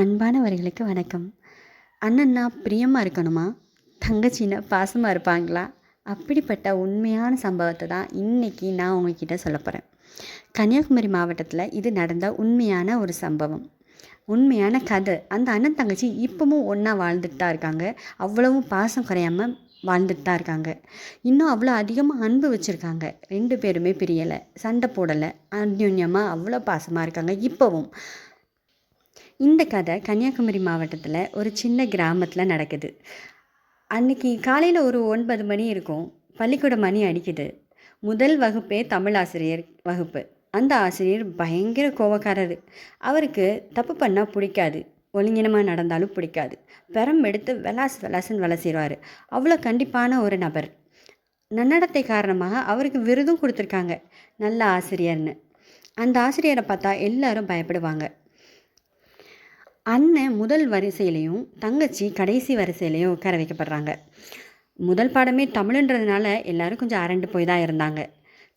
அன்பானவர்களுக்கு வணக்கம். அண்ணன்னா பிரியமாக இருக்கணுமா? தங்கச்சின்னா பாசமாக இருப்பாங்களா? அப்படிப்பட்ட உண்மையான சம்பவத்தை தான் இன்றைக்கி நான் உங்ககிட்ட சொல்ல போகிறேன் கன்னியாகுமரி மாவட்டத்தில் இது நடந்த உண்மையான ஒரு சம்பவம். உண்மையான கதை. அந்த அண்ணன் தங்கச்சி இப்போவும் ஒன்றா வாழ்ந்துட்டு தான் இருக்காங்க. அவ்வளவும் பாசம் குறையாமல் வாழ்ந்துட்டு தான் இருக்காங்க. இன்னும் அவ்வளோ அதிகமாக அன்பு வச்சுருக்காங்க. ரெண்டு பேருமே பிரியலை. சண்டை போடலை. அந்யோன்யமாக அவ்வளோ பாசமாக இருக்காங்க இப்போவும். இந்த கதை கன்னியாகுமரி மாவட்டத்தில் ஒரு சின்ன கிராமத்தில் நடக்குது. அன்னைக்கு காலையில் ஒரு ஒன்பது மணி இருக்கும். பள்ளிக்கூட மணி அடிக்குது. முதல் வகுப்பே தமிழ் ஆசிரியர் வகுப்பு. அந்த ஆசிரியர் பயங்கர கோவக்காரர். அவருக்கு தப்பு பண்ணால் பிடிக்காது. ஒழுங்கினமாக நடந்தாலும் பிடிக்காது. பெரம் எடுத்து விளாசு வெலாசுன்னு வளசிடுவார் அவ்வளோ கண்டிப்பான ஒரு நபர். நன்னடத்தை காரணமாக அவருக்கு விருதும் கொடுத்துருக்காங்க. நல்ல ஆசிரியர்னு. அந்த ஆசிரியரை பார்த்தா எல்லாரும் பயப்படுவாங்க. அண்ணன் முதல் வரிசையிலையும் தங்கச்சி கடைசி வரிசையிலையும் உட்கார வைக்கப்படுறாங்க. முதல் பாடமே தமிழுன்றதுனால எல்லாரும் கொஞ்சம் அரண்டு போய் தான் இருந்தாங்க.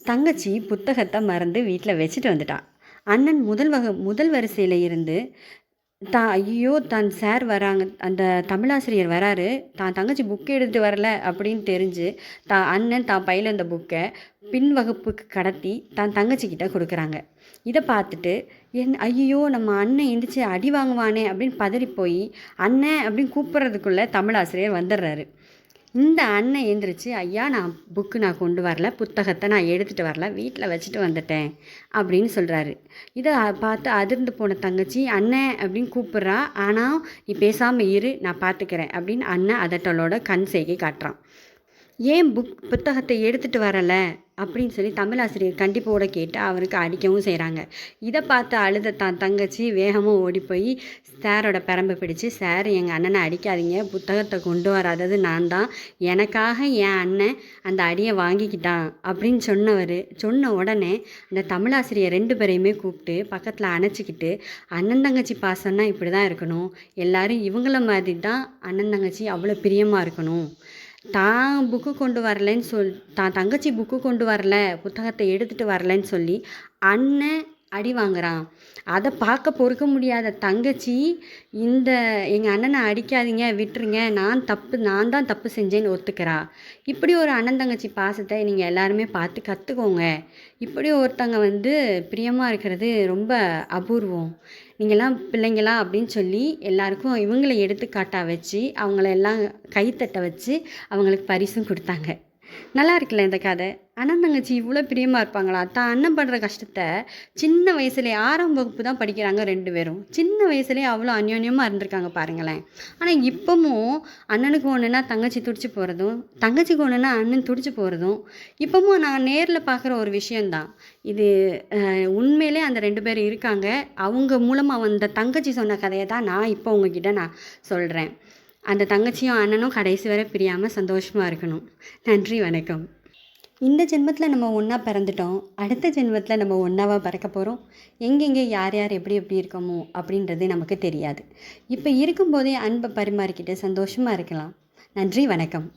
தங்கச்சி புத்தகத்தை மறந்து வீட்டில் வச்சுட்டு வந்துட்டான் அண்ணன் முதல் வகு முதல் வரிசையில் இருந்து தான் ஐயோ தான் சார் வராங்க அந்த தமிழாசிரியர் வராரு. தான் தங்கச்சி புக்கு எடுத்து வரல அப்படின்னு தெரிஞ்சு தான் அண்ணன் தான் பையில் இந்த புக்கை பின் வகுப்புக்கு கடத்தி தான் தங்கச்சிக்கிட்ட கொடுக்குறாங்க. இதை பார்த்துட்டு என் ஐயோ நம்ம அண்ணன் எந்திரிச்சு அடி வாங்குவானே அப்படின்னு பதறி போய் அண்ணன் அப்படின்னு கூப்பிட்றதுக்குள்ளே தமிழாசிரியர் வந்துடுறாரு. இந்த அண்ணன் எழுந்திரிச்சு ஐயா நான் புக்கு நான் கொண்டு வரல புத்தகத்தை நான் எடுத்துகிட்டு வரல வீட்டில் வச்சுட்டு வந்துட்டேன் அப்படின்னு சொல்கிறாரு இதை பார்த்து அதிர்ந்து போன தங்கச்சி அண்ணன் அப்படின்னு கூப்பிட்றா. ஆனால் நீ பேசாமல் இரு நான் பார்த்துக்கிறேன் அப்படின்னு அண்ணன் அதட்டலோட கண் செய்கை காட்டுறான். ஏன் புக் புத்தகத்தை எடுத்துகிட்டு வரலை? அப்படின்னு சொல்லி தமிழாசிரியர் கண்டிப்போட கேட்டு அவருக்கு அடிக்கவும் செய்கிறாங்க இதை பார்த்து அழுத தான் தங்கச்சி வேகமாக ஓடி போய் சாரோட பெரம்பை பிடிச்சி சார் எங்கள் அண்ணனை அடிக்காதீங்க. புத்தகத்தை கொண்டு வராதது நான் தான். எனக்காக என் அண்ணன் அந்த அடியை வாங்கிக்கிட்டான். அப்படின்னு சொன்னவர் சொன்ன உடனே அந்த தமிழாசிரியர் ரெண்டு பேரையுமே கூப்பிட்டு பக்கத்தில் அணைச்சிக்கிட்டு அண்ணன் தங்கச்சி பாசம்னா இப்படி தான் இருக்கணும். எல்லாரும் இவங்கள மாதிரி தான் அண்ணன் தங்கச்சி அவ்வளோ பிரியமாக இருக்கணும். தான் புக்கு கொண்டு வரலைன்னு சொல் தான் தங்கச்சி புக்கு கொண்டு வரல புத்தகத்தை எடுத்துகிட்டு வரலைன்னு சொல்லி அண்ணன் அடி வாங்குறான். அதை பார்க்க பொறுக்க முடியாத தங்கச்சி இந்த எங்கள் அண்ணனை அடிக்காதீங்க விட்டுருங்க. நான் தப்பு நான் தான் தப்பு செஞ்சேன்னு ஒத்துக்கிறா. இப்படி ஒரு அண்ணன் தங்கச்சி பாசத்தை நீங்கள் எல்லாருமே பார்த்து கற்றுக்கோங்க இப்படி ஒருத்தங்க வந்து பிரியமாக இருக்கிறது ரொம்ப அபூர்வம். நீங்கள்லாம் பிள்ளைங்களா அப்படின்னு சொல்லி எல்லாருக்கும் இவங்களை எடுத்துக்காட்டாக வச்சு அவங்கள எல்லாம் கைத்தட்ட வச்சு அவங்களுக்கு பரிசும் கொடுத்தாங்க. நல்லா இருக்குல்ல இந்த கதை? அண்ணன் தங்கச்சி இவ்வளோ பிரியமாக இருப்பாங்களா? தான் அண்ணன் படுற கஷ்டத்தை சின்ன வயசுலேயே ஆறாம் வகுப்பு தான் படிக்கிறாங்க ரெண்டு பேரும். சின்ன வயசுலேயே அவ்வளோ அந்யோன்யமாக இருந்திருக்காங்க பாருங்களேன். ஆனால் இப்போவும் அண்ணனுக்கு ஒன்றுனா தங்கச்சி துடிச்சு போகிறதும் தங்கச்சிக்கு ஒன்றுனா அண்ணன் துடிச்சு போகிறதும் இப்போவும் நான் நேரில் பார்க்குற ஒரு விஷயந்தான் இது உண்மையிலே அந்த ரெண்டு பேர் இருக்காங்க. அவங்க மூலமாக வந்த தங்கச்சி சொன்ன கதையை தான் நான் இப்போ உங்ககிட்ட நான் சொல்கிறேன் அந்த தங்கச்சியும் அண்ணனும் கடைசி வரை பிரியாமல் சந்தோஷமாக இருக்கணும். நன்றி வணக்கம். இந்த ஜென்மத்தில் நம்ம ஒன்றா பிறந்துட்டோம். அடுத்த ஜென்மத்தில் நம்ம ஒன்றாவாக பிறக்க போகிறோம் எங்கெங்கே யார் யார் எப்படி எப்படி இருக்கோமோ அப்படின்றது நமக்கு தெரியாது. இப்போ இருக்கும்போதே அன்பை பரிமாறிக்கிட்டு சந்தோஷமாக இருக்கலாம். நன்றி வணக்கம்.